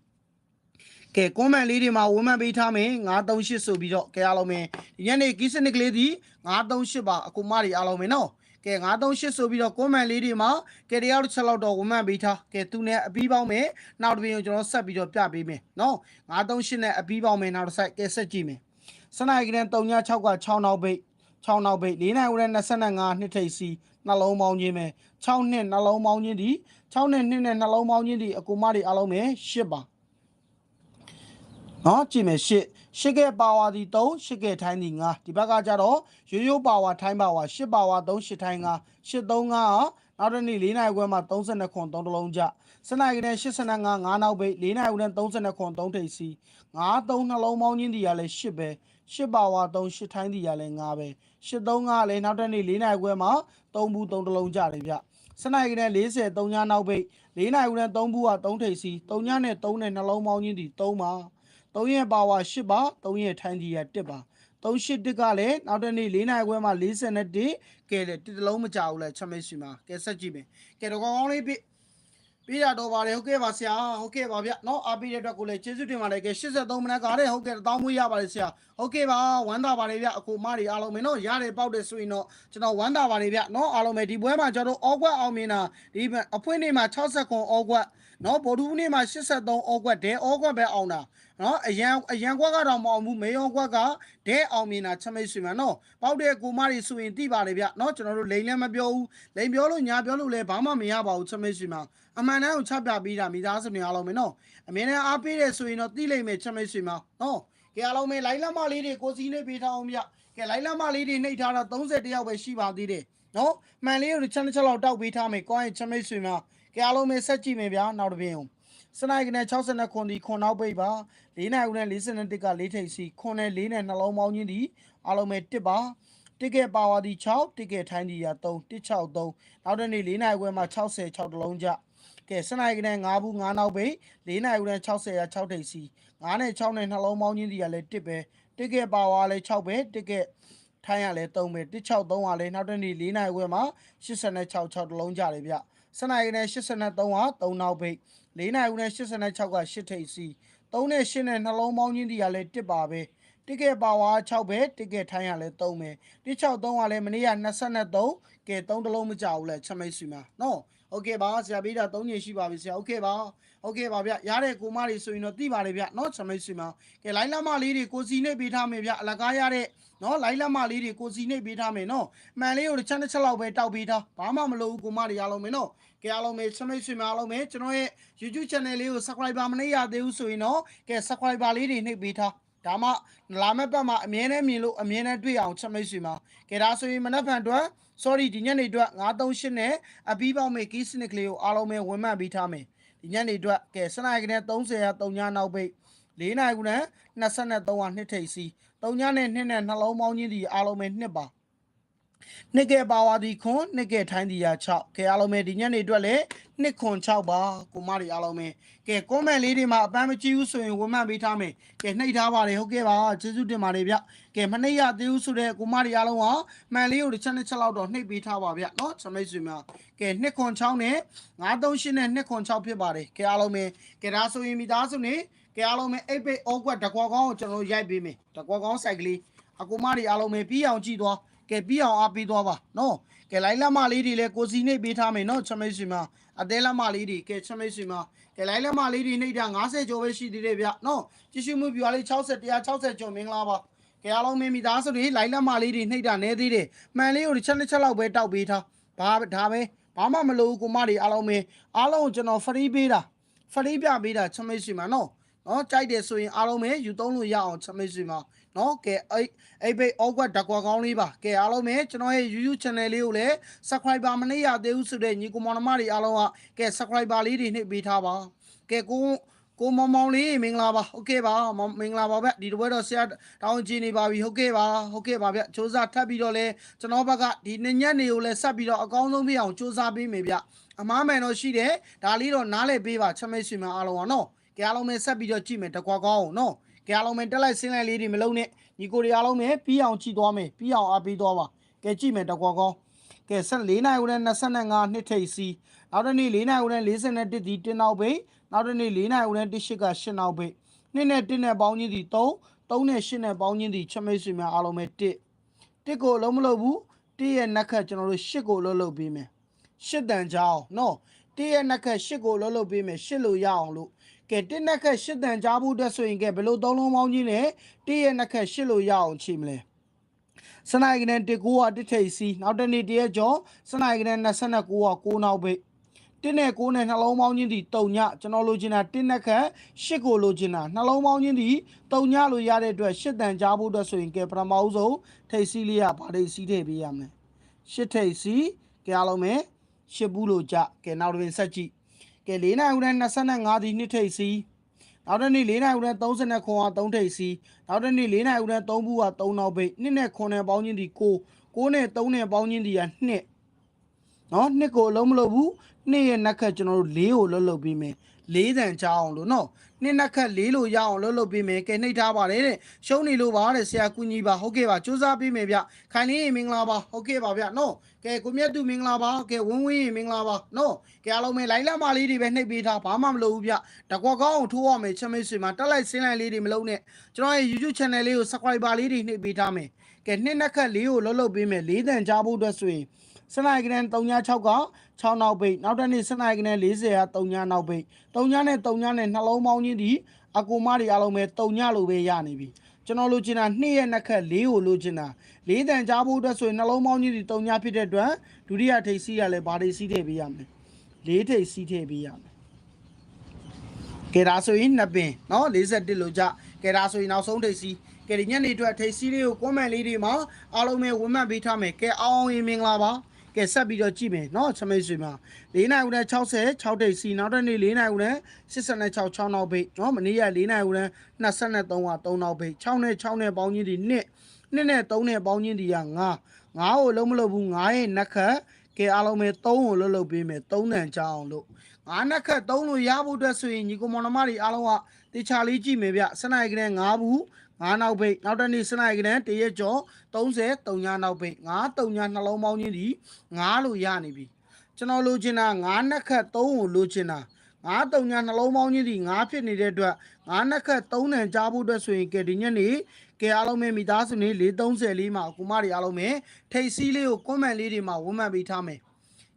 ကဲကွန်မန့်လေးတွေမှာဝမ်းမပေးထားမယ်938ဆိုပြီးတော့ကဲအားလုံးပဲဒီညနေကီးစနစ်ကလေးဒီ938ပါအခုမတွေအားလုံးပဲနော်ကဲ938ဆိုပြီးတော့ကွန်မန့်လေးတွေမှာကဲတယောက်တစ်ချက်လောက်တော့ဝမ်းမပေးထားကဲသူနဲ့အပြီးပေါင်းမယ်နောက်တစ်ပြင်ကိုကျွန်တော်ဆက်ပြီးတော့ပြပေးမယ်နော်938နဲ့အပြီးပေါင်းမယ်နောက်တစ်ဆိုင်ကဲဆက်ကြည့်မယ်စနိုက်ကနဲ့3ည6က6နောက်ပိတ်6နောက်ပိတ်4နိုင်ဦးနဲ့25နှစ်ထိပ်စီနှလုံးပေါင်းခြင်းပဲ6နှစ်နှလုံးပေါင်းခြင်းဒီ 6နှစ်နှစ်နဲ့နှလုံးပေါင်းခြင်းဒီအကူမတွေအားလုံးပဲ10ပါနော်ကြည့်မယ်10 10ကဲပါဝါဒီ3 10ကဲထိုင်းဒီ9ဒီဘက်ကကြတော့ရိုးရိုးပါဝါထိုင်းပါဝါ10ပါဝါ3 10ထိုင်း9 10 3 9နောက်တစ်နေ့4နိုင်ခွဲမှာ32ခွန်3တလုံးကြစနိုက်ကနဲ့85 9နောက်ပိတ်4နိုင်ဦးနဲ့32ခွန်3ထိပ်စီ9 3နှလုံးပေါင်းခြင်းဒီကလည်း10ပဲ10ပါဝါ3 10ထိုင်းဒီကလည်း9ပဲ10 3 9လည်းနောက်တစ်နေ့4နိုင်ခွဲမှာ3ဘူး3တလုံးကြတယ်ဗျ စနိုက်ကနဲ့40 3ညနောက်ပိတ်4နိုင်ဦးနဲ့3ဘူးက3ထိပ်စီ3ညနဲ့3နဲ့နှလုံးပေါင်းခြင်းဒီ3ပါ3ရဲ့ပါဝါ10ပါ3ရဲ့ထိုင်းဒီက1ပါ38တစ်ကလည်းနောက်တစ်နေ့4နိုင်ခွဲမှာ41ကဲလေတစ်တလုံးမကြဘူးလဲချက်မိတ်ရှိမှာကဲဆက်ကြည့်မယ်ကဲတော့ကောင်းကောင်းလေးပြ ပြရတော့ပါတယ်ဟုတ်ကဲ့ပါဆရာဟုတ်ကဲ့ပါဗျเนาะအားပေးတဲ့အတွက်ကိုလည်းကျေးဇူးတင်ပါတယ်ကဲ83မိနစ်ကားတဲ့ဟုတ်ကဲ့တောင်းမွေးရပါတယ်ဆရာဟုတ်ကဲ့ပါဝမ်းသာပါတယ်ဗျအခုမတွေအားလုံးမင်းတို့ရတယ်ပေါက်တယ်ဆိုရင်တော့ကျွန်တော်ဝမ်းသာပါတယ်ဗျเนาะအားလုံးပဲဒီပွဲမှာကျွန်တော်အောကွက်အောင်မြင်တာဒီအဖွင့်နေ့မှာ60ခွန်အောကွက်เนาะဗိုလ်ထူးနေ့မှာ83အောကွက်ဒဲအောကွက်ပဲအောင်တာ နော်အရန်အရန်ကွက်ကတော့မအောင်ဘူးမေယောကွက်ကဒဲအောင်မြင်တာချမိတ်ဆွေမှာနော်ပေါက်တဲ့ကိုမတွေဆိုရင်တိပါလေဗျနော်ကျွန်တော်တို့လိန်လည်းမပြောဘူးလိန်ပြောလို့ညာပြောလို့လည်းဘာမှမရပါဘူးချမိတ်ဆွေမှာအမှန်တမ်းကိုချက်ပြပြီးတာမိသားစုတွေအားလုံးပဲနော်အမြဲတမ်းအားပေးတယ်ဆိုရင်တော့တိလိမ့်မယ်ချမိတ်ဆွေမှာနော်ကဲအားလုံးပဲလိုင်းလက်မလေးတွေကိုစီးနေပေးထားအောင်ဗျကဲလိုင်းလက်မလေးတွေနှိပ်ထားတာ30တယောက်ပဲရှိပါသေးတယ်နော်မှန်လေးကိုချက်ချက်လောက်တောက်ပေးထားမယ်ကိုယ့်ရဲ့ချမိတ်ဆွေမှာကဲအားလုံးပဲဆက်ကြည့်မယ်ဗျာနောက်တစ်ပြင်အောင် စနိုက်ကနဲ့60ခွန်ဒီခွန်နောက်ပိတ်ပါ၄နိုင်ဦးနဲ့41က၄ထိပ်စီခွန်နဲ့၄နဲ့နှလုံးပေါင်းချင်းဒီအားလုံးပဲ1ပါတစ်ကက်ပါဝါဒီ6တစ်ကက်ထိုင်းဒီရ3 163နောက်တစ်နေ့၄နိုင်ခွဲမှာ60 6တလုံးကြကဲစနိုက်ကနဲ့5ဘူး5နောက်ပိတ်၄နိုင်ဦးနဲ့60ရ6ထိပ်စီ9နဲ့6နဲ့နှလုံးပေါင်းချင်းဒီရလဲ1ပဲတစ်ကက်ပါဝါလဲ6ပဲတစ်ကက်ထိုင်းရလဲ3ပဲ163ကလဲနောက်တစ်နေ့၄နိုင်ခွဲမှာ86 6တလုံးကြတယ်ဗျ စနိုက်နဲ့83က3နောက်ပိတ်၄နိုင်ဦးနဲ့86က8ထိပ်စီ3နဲ့8နဲ့နှလုံးပေါင်းချင်းတီကလည်း1ပါပဲတစ်ကက်ပါဝါ6ပဲတစ်ကက်ထိုင်းရလဲ3ပဲ163ကလည်းမနေ့က23ကဲ3တလုံးမကြဘူးလဲချက်မိတ်စီမှာနော်โอเคပါဆရာပေးတာ3ညရှိပါပြီဆရာโอเคပါโอเคပါဗျရတဲ့ကိုမတွေဆိုရင်တော့သိပါတယ်ဗျနော်ချက်မိတ်စီမှာကဲလိုင်းလက်မလေးတွေကိုစီနေပေးထားမယ်ဗျအလကားရတဲ့နော်လိုင်းလက်မလေးတွေကိုစီနေပေးထားမယ်နော်မှန်လေးကိုတစ်ချက်တစ်ချက်လောက်ပဲတောက်ပေးထားဘာမှမလိုဘူးကိုမတွေအားလုံးပဲနော် ကဲအားလုံးပဲချက်မိတ်စီမှာအားလုံးပဲကျွန်တော်ရဲ့ YouTube channel လေးကို subscriber မနှိပ်ရသေးဘူးဆိုရင်တော့ကဲ subscriber လေးတွေနှိပ်ပေးထားဒါမှလာမယ့်ပတ်မှာအမြဲတမ်းမြင်လို့အမြဲတမ်းတွေ့အောင်ချက်မိတ်ဆွေမှာကဲဒါဆိုရင်မနက်ဖြန်အတွက် sorry ဒီညနေအတွက်938နဲ့အပြီးပေါင်းမဲ့ key snick လေးကိုအားလုံးပဲဝင်မှတ်ပြီးထားမယ်ဒီညနေအတွက်ကဲစနိုက်ကနေ30ရ3ညနောက်ပိတ်၄နိုင်ကူနဲ့23ဟာနှစ်ထိပ်စီ3ညနဲ့2နဲ့နှလုံးပေါင်းချင်းဒီအားလုံးပဲ2ပါ နှစ်ကဲပါဝါဒီခွန်နှစ်ကဲထိုင်းဒီယာ6ကဲအားလုံးပဲဒီညနေအတွက်လည်းနှစ်ခွန်6ပါကိုမတွေအားလုံးပဲကဲကွန်မန့်လေးတွေမှာအပန်းမကြည့်ဘူးဆိုရင်ဝင်မှတ်ပေးထားမယ်ကဲနှိပ်ထားပါတယ်ဟုတ်ကဲ့ပါကျေးဇူးတင်ပါတယ်ဗျကဲမနှိပ်ရသေးဘူးဆိုတဲ့ကိုမတွေအားလုံးဟာမှန်လေးကိုတစ်ချက်နှစ်ချက်လောက်တော့နှိပ်ပေးထားပါဗျเนาะစမိတ်ဆွေများကဲနှစ်ခွန်6နဲ့938နဲ့နှစ်ခွန်6ဖြစ်ပါတယ်ကဲအားလုံးပဲကဲဒါဆိုရင်မိသားစုနေကဲအားလုံးပဲအိတ်ပိတ်အောကွက်တကွာကောင်းကိုကျွန်တော်တို့ရိုက်ပေးမယ်တကွာကောင်းစိုက်ကလေးအကူမတွေအားလုံးပဲပြီးအောင်ကြည့်သွား ကဲပြီးအောင်အားပေးသွားပါနော်ကဲလိုင်းလက်မလေးတွေလည်းကိုစီနေပေးထားမယ်နော်ချမိတ်ဆွေမှာအသေးလက်မလေးတွေကဲချမိတ်ဆွေမှာကဲလိုင်းလက်မလေးတွေနှိပ်တာ90ကျော်ပဲရှိသေးတယ်ဗျနော်ကြည့်ရှုမှုပြွာလေး60 160ကျော်မင်္ဂလာပါကဲအားလုံးမင်းမိသားစုတွေလိုင်းလက်မလေးတွေနှိပ်တာနေသေးတယ်မှန်လေးကိုတစ်ချက်တစ်ချက်လောက်ပဲတောက်ပေးထားဘာဒါပဲဘာမှမလိုဘူးကိုမတွေအားလုံးမင်းအားလုံးကိုကျွန်တော်ဖရီးပေးတာဖရီးပြပေးတာချမိတ်ဆွေမှာနော်နော်ကြိုက်တယ်ဆိုရင်အားလုံးပဲယူသုံးလို့ရအောင်ချမိတ်ဆွေမှာ နော်ကဲအဲ့အဲ့ဘိတ်အောက်ကွက်ဓာတ်ကွာကောင်းလေးပါကဲအားလုံးပဲကျွန်တော်ရဲ့ YouTube channel လေးကိုလည်း subscriber မနှိပ်ရသေးဘူးဆိုတဲ့ညီကိုမောင်နှမတွေအားလုံးကကဲ subscriber လေးတွေနှိပ်ပေးထားပါကဲကိုကိုမောင်မောင်လေးမင်္ဂလာပါဟုတ်ကဲ့ပါမောင်မင်္ဂလာပါဗျဒီတစ်ပွဲတော့ဆရာတောင်းကြည့်နေပါပြီဟုတ်ကဲ့ပါဟုတ်ကဲ့ပါဗျစူးစမ်းထပ်ပြီးတော့လဲကျွန်တော်ဘက်ကဒီနှစ်ညက်နေကိုလဲဆက်ပြီးတော့အကောင်းဆုံးပြအောင်စူးစမ်းပေးမယ်ဗျအမားမယ်တော့ရှိတယ်ဒါလေးတော့နားလည်ပေးပါချမိတ်ဆွေမအားလုံးကနော်ကဲအားလုံးပဲဆက်ပြီးတော့ကြည့်မယ်တကွာကောင်းအောင်နော် ကဲအားလုံးပဲတက်လိုက်ဆင်းလိုက်လေးတွေမလုံးနဲ့ညီကိုတွေအားလုံးပဲပြီးအောင်ကြည့်သွားမယ်ပြီးအောင်အားပေးသွားပါကဲကြည့်မယ်တကွာကောင်းကဲဆက်၄နိုင်ဦးနဲ့25နှစ်ထိပ်စီနောက်တစ်နေ့၄နိုင်ဦးနဲ့41ဒီတင်းနောက်ပိတ်နောက်တစ်နေ့၄နိုင်ဦးနဲ့18က8နောက်ပိတ်နှစ်နဲ့1နဲ့ပေါင်းချင်းဒီ3 3နဲ့8နဲ့ပေါင်းချင်းဒီချက်မိတ်ဆွေများအားလုံးပဲ1တစ်ကိုလုံးမလို့ဘူးတစ်ရဲ့နက်ခတ်ကျွန်တော်တို့8ကိုလုံးလုံးပေးမယ်8တန်ချအောင်နော်တစ်ရဲ့နက်ခတ်8ကိုလုံးလုံးပေးမယ်8လို့ရအောင်လို့ ကဲတစ်နက်ခတ်8တန်ချဖို့အတွက်ဆိုရင်ကဲဘယ်လိုသုံးလုံးပေါင်းချင်းနဲ့တစ်ရဲ့နက်ခတ်8လို့ရအောင်ချိန်မလဲစနိုက်ကနေတစ်ကိုကတစ်ထိပ်စီနောက်တစ်နေ့တရက်ကျော်စနိုက်ကနေ29က9နောက်ပိတ်တင်းနဲ့9နဲ့နှလုံးပေါင်းချင်းဒီတုံညကျွန်တော်လိုချင်တာတင်းနဲ့ခက်10ကိုလိုချင်တာနှလုံးပေါင်းချင်းဒီတုံညလိုရတဲ့အတွက်10တန်ကြားဖို့အတွက်ဆိုရင်ကဲပထမဦးဆုံးထိပ်စီးလေးကဘာထိပ်စီးထည့်ပေးရမလဲ10ထိပ်စီးကဲအားလုံးပဲ10ဘူးလို့ကြကဲနောက်တစ်ပင်ဆက်ကြည့် ကဲ4နိုင်ဦးနဲ့25ဒီနှစ်ထိပ်စီးနောက်တစ်နေ့၄နိုင်ဦးနဲ့30ခွန်ဟာ3ထိပ်စီနောက်တစ်နေ့၄နိုင်ဦးနဲ့3ဘူးဟာ3နောက်ပိတ်2နဲ့9နဲ့ပေါင်းချင်းဒီ9 9နဲ့3နဲ့ပေါင်းချင်းဒီက2နော်နှစ်ကိုအလုံးမလို့ဘူးနှစ်ရဲ့နက်ခတ်ကျွန်တော်တို့၄ကိုလှုပ်လှုပ်ပြီးမယ် ၄တန်ချအောင်လို့နော်နှစ်နက်ခတ်၄လို့ရအောင်လှုပ်လှုပ်ပြီးမယ်ကဲနှိပ်ထားပါတယ်တဲ့ရှုံးနေလို့ပါတဲ့ဆရာကူညီပါဟုတ်ကဲ့ပါစူးစမ်းပြီးမယ်ဗျခိုင်လေးမင်္ဂလာပါဟုတ်ကဲ့ပါဗျနော်ကဲကိုမြတ်သူမင်္ဂလာပါကဲဝင်းဝင်းမင်္ဂလာပါနော်ကဲအားလုံးပဲလိုင်းလက်မလေးတွေပဲနှိပ်ပေးထားဘာမှမလုပ်ဘူးဗျတကွက်ကောင်းကိုထိုးရမယ်ချက်မိတ်ဆွေမှာတက်လိုက်ဆင်းလိုက်လေးတွေမလုပ်နဲ့ကျွန်တော်ရဲ့ YouTube channel လေးကို subscriber လေးတွေနှိပ်ပေးထားမယ်ကဲနှစ်နက်ခတ်လေးကိုလှုပ်လှုပ်ပေးမယ်၄တန်ချဖို့အတွက်ဆိုရင်စနိုက်ကနန်36က 6နောက်ပိတ်နောက်တစ်နေ့စနိုက်ကနန်40က3ညနောက်ပိတ်3ညနဲ့3ညနဲ့နှလုံးပေါင်းချင်းဒီအကူမတွေအားလုံးပဲ3ညလိုပဲရနေပြီကျွန်တော်လိုချင်တာ2ရက်နှစ်ခက်4ကိုလိုချင်တာ4တန်ကြားဖို့အတွက်ဆိုရင်နှလုံးပေါင်းချင်းဒီ3ညဖြစ်တဲ့အတွက်ဒုတိယထိပ်စီးရလဲဘာတွေစီးထည့်ပေးရမလဲ4ထိပ်စီးထည့်ပေးရမယ်ကဲဒါဆိုရင်နှစ်ပင်เนาะ41လို့ကြကဲဒါဆိုရင်နောက်ဆုံးထိပ်စီးကဲဒီညနေအတွက်ထိပ်စီးလေးကို comment လေးတွေမှာအားလုံးပဲဝင်မှတ်ပေးထားမယ်ကဲအောင်အောင်ရင်မင်္ဂလာပါ ကဲဆက်ပြီးတော့ကြည့်မယ်เนาะချမိတ်ဆွေမှာ၄နိုင်ဦးနဲ့60 6တိတ်စီနောက်တစ်နေ့၄နိုင်ဦးနဲ့86 6နောက်ပိတ်เนาะမနေ့က၄နိုင်ဦးနဲ့23က3နောက်ပိတ်6နဲ့6နဲ့ပေါင်းချင်းဒီ1 2နဲ့3နဲ့ပေါင်းချင်းဒီက9 9ကိုလုံးမလို့ဘူး9ရဲ့နက်ခတ်ကဲအားလုံးပဲ3ကိုလှုပ်လှုပ်ပေးမယ်3တန်ကြအောင်လို့ငါးနက်ခတ်3လို့ရဖို့အတွက်ဆိုရင်ညီကိုမောင်နှမတွေအားလုံးကတေချာလေးကြည့်မယ်ဗျစနိုက်ကလေး9ဘူး 9နောက်ပိတ်နောက်တစ်နေ့စနိုက်ကလေးတရက်ကျော်30 3ညနောက်ပိတ်9 3ညနှလုံးပေါင်းချင်းဒီ9လို့ရနေပြီကျွန်တော်လိုချင်တာ9နက်ခတ်3ကိုလိုချင်တာ9 3ညနှလုံးပေါင်းချင်းဒီ9ဖြစ်နေတဲ့အတွက်9နက်ခတ်3တန်ကြားဖို့အတွက်ဆိုရင်ကဲဒီညနေကဲအားလုံးပဲမိသားစုနေ430လေးမှာအကူမတွေအားလုံးပဲထိတ်စီးလေးကိုကွန်မန့်လေးတွေမှာဝန်းမှန်ပေးထားမယ်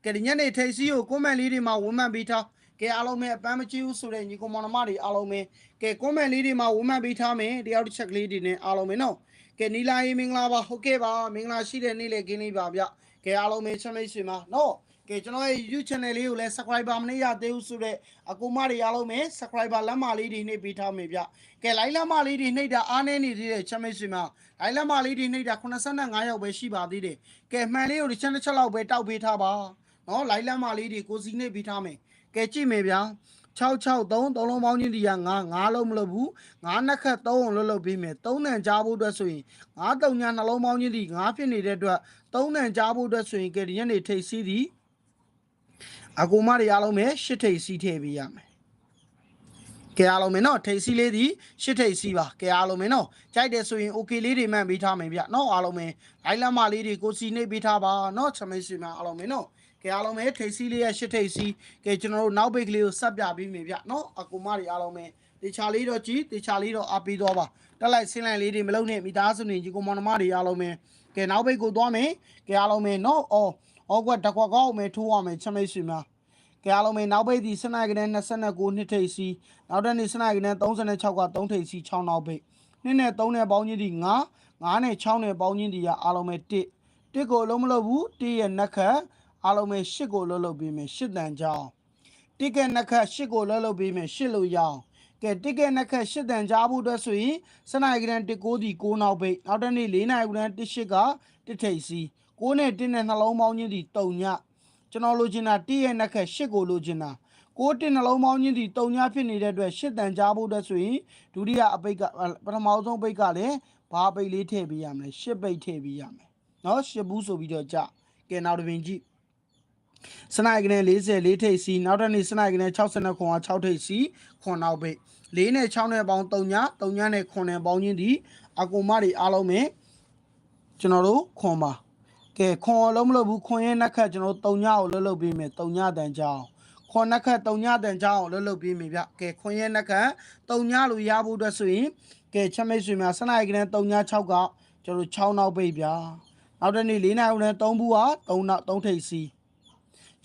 ကဲဒီညနေထိတ်စီးကိုကွန်မန့်လေးတွေမှာဝန်းမှန်ပေးထား ကဲအားလုံးပဲအပန်းမကြည့်ဘူးဆိုတဲ့ညီကောင်မောင်နှမတွေအားလုံးပဲကဲကွန်မန့်လေးတွေမှာဝန်းမှန်ပေးထားမယ်တယောက်တစ်ချက်ကလေးတွေနဲ့အားလုံးပဲနော်ကဲနီလာရေးမင်္ဂလာပါဟုတ်ကဲ့ပါမင်္ဂလာရှိတဲ့နေ့လေခင်းလေးပါဗျကဲအားလုံးပဲချမ်းမိတ်ဆွေပါနော်ကဲကျွန်တော်ရဲ့ YouTube channel လေးကိုလည်း subscriber မနှိပ်ရသေးဘူးဆိုတော့အကူမတွေအားလုံးပဲ subscriber လက်မလေးတွေနှိပ်ပေးထားမယ်ဗျကဲ line လက်မလေးတွေနှိပ်တာအားနေနေသေးတဲ့ချမ်းမိတ်ဆွေမှာ line လက်မလေးတွေနှိပ်တာ85ရောက်ပဲရှိပါသေးတယ်ကဲမှန်လေးကိုတစ်ချက်တစ်ချက်လောက်ပဲတောက်ပေးထားပါနော် line လက်မလေးတွေကိုစီနှိပ်ပေးထားမယ် ကဲကြည့်မယ်ဗျာ663သုံးလုံးပေါင်းချင်းဒီက9 9လုံးမလို့ဘူး9နှစ်ခတ်3အောင်လို့လုပ်ပြီးမယ်3တန်ကြားဖို့အတွက်ဆိုရင်9တုံညာနှလုံးပေါင်းချင်းဒီ9ဖြစ်နေတဲ့အတွက်3တန်ကြားဖို့အတွက်ဆိုရင်ကဲဒီညနေထိတ်စီးသည်အကူမတွေအားလုံးပဲရှစ်ထိတ်စီးထည့်ပေးရမယ်ကဲအားလုံးမင်းနော်ထိတ်စီးလေးဒီရှစ်ထိတ်စီးပါကဲအားလုံးမင်းနော်ကြိုက်တယ်ဆိုရင် okay လေးတွေမှန်ပေးထားမယ်ဗျနော်အားလုံးမင်းလိုက်လက်မလေးတွေကိုစီနေပေးထားပါနော်ချမိတ်ဆွေမအားလုံးမင်းနော် ကဲအားလုံးပဲထိတ်စီးလေးရဲ့ရှစ်ထိတ်စီးကဲကျွန်တော်တို့နောက်ပိတ်ကလေးကိုဆက်ပြပေးမယ်ဗျနော်အကူမတွေအားလုံးမင်းတေချာလေးတော့ကြည်တေချာလေးတော့အပေးတော့ပါတက်လိုက်ဆင်းလိုက်လေးတွေမလုံနဲ့မိသားစုနေကြီးကိုမောင်နှမတွေအားလုံးမင်းကဲနောက်ပိတ်ကိုသွားမယ်ကဲအားလုံးမင်းနော်အော်အော်ကွက်တကွက်ကောက်မယ်ထိုးရမယ်ချမိတ်ဆွေမကဲအားလုံးပဲနောက်ပိတ်ဒီစနိုက်ကနေ29နှစ်ထိပ်စီနောက်တဲ့နေ့စနိုက်ကနေ36က3ထိပ်စီ6နောက်ပိတ်နှစ်နဲ့3နဲ့ပေါင်းချင်းဒီ9 9နဲ့6နဲ့ပေါင်းချင်းဒီကအားလုံးပဲ1 1ကိုလုံးမလုပ်ဘူး1ရဲ့နက်ခတ် အားလုံးပဲ8ကိုလုံးလုပ်ပြီးမယ်8တန်ကြောင်း1ကနက်ခတ်8ကိုလုံးလုပ်ပြီးမယ်8လို့ရအောင်ကဲတစ်ကက်နှစ်ခက်ရှစ်တန်ကြားဖို့အတွက်ဆိုရင်စနိုက်ကရန်တစ်ကိုးဒီကိုးနောက်ပိတ်နောက်တစ်နေ့၄နိုင်ကရန်တစ်ရှစ်ကတစ်ထိပ်စီကိုးနဲ့တစ်နဲ့နှလုံးပေါင်းချင်းဒီတုံညကျွန်တော်လိုချင်တာတစ်ရဲ့နှစ်ခက်ရှစ်ကိုလိုချင်တာကိုးတစ်နှလုံးပေါင်းချင်းဒီတုံညဖြစ်နေတဲ့အတွက်ရှစ်တန်ကြားဖို့အတွက်ဆိုရင်ဒုတိယအပိတ်ကပထမဆုံးပိတ်ကလည်းဘာပိတ်လေးထည့်ပေးရမလဲရှစ်ပိတ်ထည့်ပေးရမယ်နော်ရှစ်ဘူးဆိုပြီးတော့ကြကဲနောက်တစ်ပင်ကြည့် စနိုက်ကနေ44ထိပ်စီနောက်တစ်နေ့စနိုက်ကနေ69ခွန်က6ထိပ်စီခွန်နောက်ပိတ်4နဲ့6နဲ့ပေါင်း3ည3ညနဲ့ခွန်နဲ့ပေါင်းချင်းဒီအကူမတွေအားလုံးပဲကျွန်တော်တို့ခွန်ပါကဲခွန်အလုံးမလို့ဘူးခွန်ရဲ့နှက်ခတ်ကျွန်တော်တို့3ညကိုလှုပ်လှုပ်ပေးမယ်3ညတန်ကြအောင်ခွန်နှက်ခတ်3ညတန်ကြအောင်လှုပ်လှုပ်ပေးမယ်ဗျကဲခွန်ရဲ့နှက်ခတ်3ညလို့ရဖို့အတွက်ဆိုရင်ကဲချက်မိတ်ဆွေများစနိုက်ကနေ3ည6ကကျွန်တော်တို့6နောက်ပိတ်ဗျာနောက်တစ်နေ့4နိုင်ဦးနဲ့3ဘူးက3နောက်3ထိပ်စီ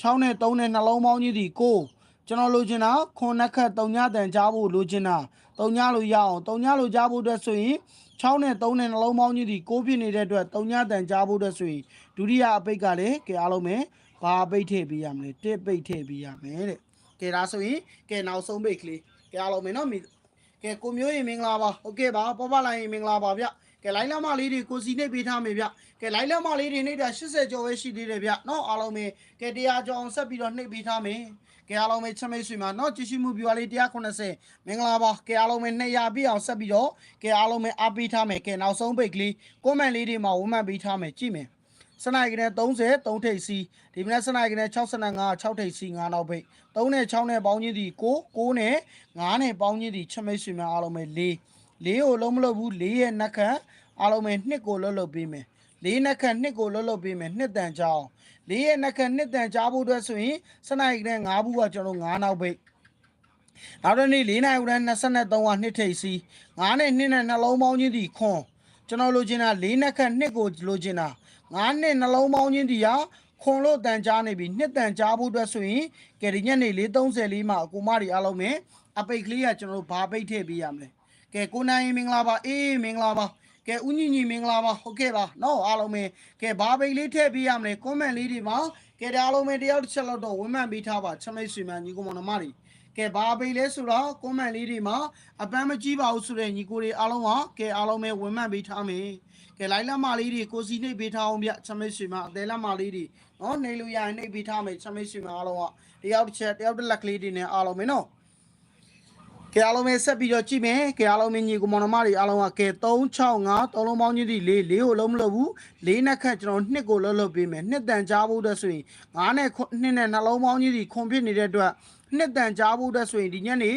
6နဲ့3နဲ့နှလုံးပေါင်းကြီးဒီကိုကျွန်တော်လိုချင်တာခွန်နှက်ခတ်3ညတန်ကြားဖို့လိုချင်တာ3ညလို့ရအောင်3ညလို့ကြားဖို့အတွက်ဆိုရင်6နဲ့3နဲ့နှလုံးပေါင်းကြီးဒီကိုဖြစ်နေတဲ့အတွက်3ညတန်ကြားဖို့အတွက်ဆိုရင်ဒုတိယအပိတ်ကလည်းကဲအားလုံးပဲဘာအပိတ်ထည့်ပေးရမလဲတစ်ပိတ်ထည့်ပေးရမယ်တဲ့ကဲဒါဆိုရင်ကဲနောက်ဆုံးပိတ်ကလေးကဲအားလုံးပဲနော်မိကဲကိုမျိုးရင်မင်္ဂလာပါโอเคပါပေါ်ပလိုက်ရင်မင်္ဂလာပါဗျ ကဲလိုင်းလမလေးတွေကိုစီနှိပ်ပေးထားမယ်ဗျကဲလိုင်းလမလေးတွေနှိပ်တာ80ကျော်ပဲရှိသေးတယ်ဗျနော်အားလုံးပဲကဲတရားကျော်အောင်ဆက်ပြီးတော့နှိပ်ပေးထားမယ်ကဲအားလုံးပဲချမိတ်ဆွေမှာနော်ကြည့်ရှုမှုပြွားလေး190မင်္ဂလာပါကဲအားလုံးပဲ200ပြည့်အောင်ဆက်ပြီးတော့ကဲအားလုံးပဲအားပေးထားမယ်ကဲနောက်ဆုံးပိတ်ကလေးကွန်မန့်လေးတွေမှာဝန်းမှတ်ပေးထားမယ်ကြည့်မယ်စနိုက်ကနေ30 3ထိပ်စီဒီမနေ့စနိုက်ကနေ65 6ထိပ်စီ9နောက်ပိတ်3နဲ့6နဲ့ပေါင်းချင်းဒီ9 9နဲ့9နဲ့ပေါင်းချင်းဒီချမိတ်ဆွေများအားလုံးပဲ4 လေးကိုလုံးမလုပ်ဘူးလေးရဲ့နှက်ခမ်းအားလုံးပဲနှစ်ကိုလွတ်လွတ်ပေးမယ်လေးနှက်ခမ်းနှစ်ကိုလွတ်လွတ်ပေးမယ်နှစ်တန်ချောင်းလေးရဲ့နှက်ခမ်းနှစ်တန်ချဖို့အတွက်ဆိုရင်စနိုက်နဲ့၅ဘူးကကျွန်တော်9နောက်ပိတ်နောက်တစ်နေ့၄နိုင်ဦးတန်း23ကနှစ်ထိပ်စီ9နဲ့2နဲ့နှလုံးပေါင်းချင်းဒီခွန်ကျွန်တော်လိုချင်တာ၄နှက်ခမ်းနှစ်ကိုလိုချင်တာ9နဲ့နှလုံးပေါင်းချင်းဒီဟာခွန်လို့တန်ကြားနေပြီနှစ်တန်ကြားဖို့အတွက်ဆိုရင်ကဲဒီညနေ4:34မှာအကူမတွေအားလုံးပဲအပိတ်ကလေးကကျွန်တော်တို့ဘာပိတ်ထည့်ပေးရမလဲ ကဲကိုနိုင်မင်္ဂလာပါအေးမင်္ဂလာပါကဲဦးညီညီမင်္ဂလာပါဟုတ်ကဲ့ပါနော်အားလုံးပဲကဲဘာပိတ်လေးထည့်ပေးရမလဲကွန်မန့်လေးတွေမှာကဲဒါအားလုံးပဲတယောက်တစ်ချက်လောက်တော့ဝန်းမှန်ပေးထားပါချမိတ်ဆွေများညီကိုမောင်နှမတွေကဲဘာပိတ်လဲဆိုတော့ကွန်မန့်လေးတွေမှာအပန်းမကြီးပါဘူးဆိုတဲ့ညီကိုတွေအားလုံးကကဲအားလုံးပဲဝန်းမှန်ပေးထားမယ်ကဲလိုက်လက်မလေးတွေကိုစီနှိပ်ပေးထားအောင်ဗျချမိတ်ဆွေများအသေးလက်မလေးတွေနော်နေလို့ရရင်နှိပ်ပေးထားမယ်ချမိတ်ဆွေများအားလုံးကတယောက်တစ်ချက်တယောက်တစ်လက်ကလေးတွေနဲ့အားလုံးပဲနော် ကဲအားလုံးပဲဆက်ပြီးတော့ကြည့်မယ်ကဲအားလုံးမင်းကြီးကိုမောင်နှမတွေအားလုံးကကဲ365သုံးလုံးပေါင်းချင်းဒီ၄၄ကိုလုံးမလို့ဘူး၄နဲ့ခက်ကျွန်တော်နှစ်ကိုလုံးလုံးပေးမယ်နှစ်တန်ကြားဖို့အတွက်ဆိုရင်9နဲ့နှစ်နဲ့နှလုံးပေါင်းချင်းဒီခွန်ဖြစ်နေတဲ့အတွက်နှစ်တန်ကြားဖို့အတွက်ဆိုရင်ဒီညနေ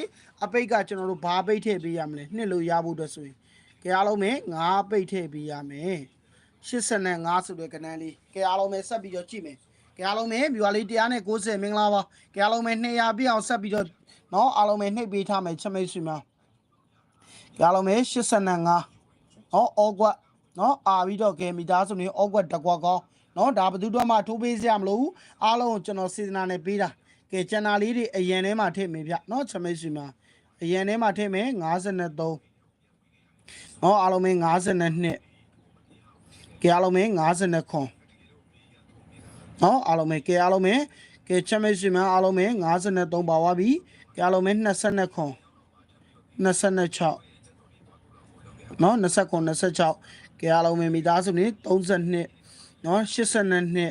အပိတ်ကကျွန်တော်တို့ဘာပိတ်ထည့်ပေးရမလဲနှစ်လို့ရဖို့အတွက်ဆိုရင်ကဲအားလုံးပဲ9ပိတ်ထည့်ပေးရမယ်85ဆိုတဲ့ကဏ္ဍလေးကဲအားလုံးပဲဆက်ပြီးတော့ကြည့်မယ်ကဲအားလုံးပဲမြွာလေး190မင်္ဂလာပါကဲအားလုံးပဲ200ပြည့်အောင်ဆက်ပြီးတော့ နော်အားလုံးပဲနှိပ်ပေးထားမယ်ချက်မိတ်ဆွေများကဲအားလုံးပဲ85နော်အောကွက်နော်အာပြီးတော့ကဲမိသားစုနေအောကွက်တကွက်ကောင်းနော်ဒါဘယ်သူတော့မှထိုးပေးစရာမလိုဘူးအားလုံးကိုကျွန်တော်စေတနာနဲ့ပေးတာကဲကျန်တာလေးတွေအရန်ထဲမှာထည့်မယ်ဗျနော်ချက်မိတ်ဆွေများအရန်ထဲမှာထည့်မယ်53နော်အားလုံးပဲ52ကဲအားလုံးပဲ59ခွန်နော်အားလုံးပဲကဲအားလုံးပဲ ကဲချက်မိတ်ဆွေများအားလုံးပဲ53ပါသွားပြီကဲအားလုံးပဲ22ခွန်26နော်29 26ကဲအားလုံးပဲမိသားစုနေ32နော်82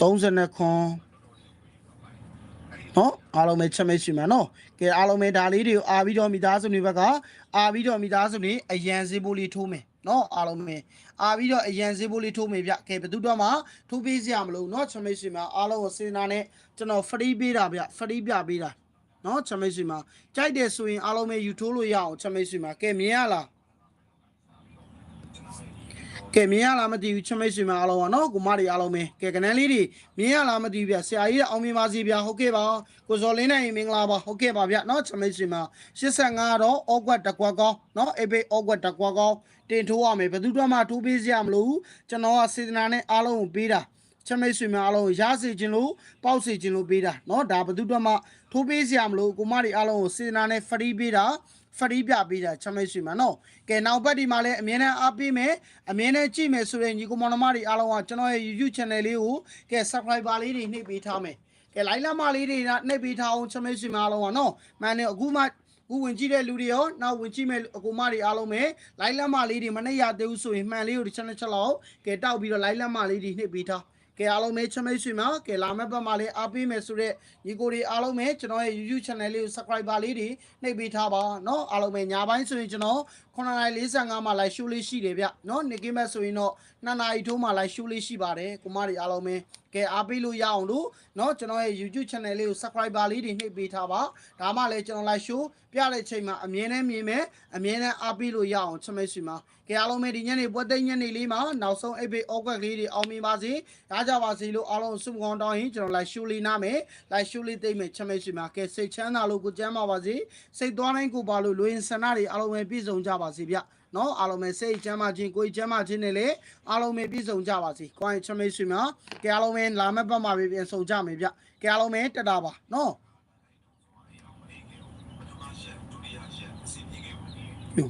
30ခွန်နော်အားလုံးပဲချက်မိတ်ဆွေများနော်ကဲအားလုံးပဲဒါလေးတွေကိုအာပြီးတော့မိသားစုတွေဘက်ကအာပြီးတော့မိသားစုတွေအရန်စေးဖို့လေးထိုးမယ်နော်အားလုံးပဲ အာပြီးတော့အရန်စေးဖို့လေးထိုးမယ်ဗျကဲဘယ်သူတော့မှထိုးပေးစရာမလိုနော်ချက်မိတ်ဆွေများအားလုံးကိုစေနာနဲ့ကျွန်တော် free ပေးတာဗျ free ပြပေးတာနော်ချက်မိတ်ဆွေများကြိုက်တယ်ဆိုရင်အားလုံးပဲယူထိုးလို့ရအောင်ချက်မိတ်ဆွေများကဲမြင်ရလား ကဲမြင်ရလားမသိဘူးချမိတ်ဆွေမအားလုံးကနော်ကိုမတွေအားလုံးပဲကဲကနန်းလေးတွေမြင်ရလားမသိဘူးဗျဆရာကြီးအောင်မြင်ပါစေဗျဟုတ်ကဲ့ပါကိုစော်လင်းနိုင်မင်္ဂလာပါဟုတ်ကဲ့ပါဗျနော်ချမိတ်ဆွေမ85တော့အော့ကွက်တကွက်ကောင်းနော်အေဘေအော့ကွက်တကွက်ကောင်းတင်ထိုးရမယ်ဘယ်သူတော့မှထိုးပေးစရာမလိုဘူးကျွန်တော်ကစေတနာနဲ့အားလုံးကိုပေးတာချမိတ်ဆွေများအားလုံးကိုရစေခြင်းလို့ပေါက်စေခြင်းလို့ပေးတာเนาะဒါဘယ်သူတော့မှထိုးပေးစရာမလိုကိုမတွေအားလုံးကိုစေတနာနဲ့ဖရီးပေးတာ ဖရီးပြပေးတာချမိတ်ဆွေမှာနော်ကဲနောက်ပတ်ဒီမှာလည်းအမြဲတမ်းအားပေးမယ်အမြဲတမ်းကြည့်မယ်ဆိုတဲ့ညီကောင်မောင်နှမတွေအားလုံးကကျွန်တော်ရဲ့ YouTube channel လေးကိုကဲ subscriber လေးတွေနှိပ်ပေးထားမယ်ကဲ like လာမလေးတွေနှိပ်ပေးထားအောင်ချမိတ်ဆွေမှာအားလုံးကနော်မန်နေအခုမှခုဝင်ကြည့်တဲ့လူတွေရောနောက်ဝင်ကြည့်မဲ့အကူမတွေအားလုံးပဲလိုက်လက်မလေးတွေမနှိပ်ရသေးဘူးဆိုရင်မှန်လေးကိုဒီ channel ချက်လောက်ကဲတောက်ပြီးတော့လိုက်လက်မလေးတွေနှိပ်ပေးထား ကဲအားလုံးပဲချမိတ်ဆွေများကဲလာမဲ့ဘက်မှာလေးအားပေးမယ်ဆိုတော့ညီကိုတွေအားလုံးပဲကျွန်တော်ရဲ့ YouTube channel လေးကို subscriber လေးတွေနှိပ်ပေးထားပါเนาะအားလုံးပဲညာပိုင်းဆိုရင်ကျွန်တော်9:45မှာ live show လေးရှိတယ်ဗျเนาะနေကိမဲ့ဆိုရင်တော့2နာရီထိုးမှာ live show လေးရှိပါတယ်ကိုမတွေအားလုံးပဲ ကဲအားပေးလို့ရအောင်လို့เนาะကျွန်တော်ရဲ့ YouTube channel လေးကို subscriber လေးတွေနှိပ်ပေးထားပါဒါမှလည်းကျွန်တော် live show ပြတဲ့ချိန်မှာအမြဲတမ်းမြင်မယ်အမြဲတမ်းအားပေးလို့ရအောင်ချမိတ်ဆွေမှာကဲအားလုံးပဲဒီညနေပွဲသိမ်းညနေလေးမှာနောက်ဆုံးအိပ်ပိဩကွက်ကလေးတွေအောင်မြင်ပါစေဒါကြပါစေလို့အားလုံးဆုမကောင်းတောင်းရင်ကျွန်တော် live show လေးနားမယ် live show လေးသိမ်းမယ်ချမိတ်ဆွေမှာကဲစိတ်ချမ်းသာလို့ကိုကျမ်းပါပါစေစိတ်သွားတိုင်းကိုပါလို့လူရင်ဆန္ဒတွေအားလုံးပဲပြည့်စုံကြပါစေဗျ နော်အားလုံးပဲစိတ်ချမ်းသာခြင်းကိုယ်ချမ်းသာခြင်းနဲ့လေအားလုံးပဲပြည့်စုံကြပါစေ။ကိုယ်ချမ်းမိတ်ဆွေများကဲအားလုံးပဲလာမယ့်ဘက်မှာပဲပြန်ဆုံကြမယ်ဗျ။ကဲအားလုံးပဲတက်တာပါနော်။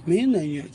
မင်းနိုင်ရဲ့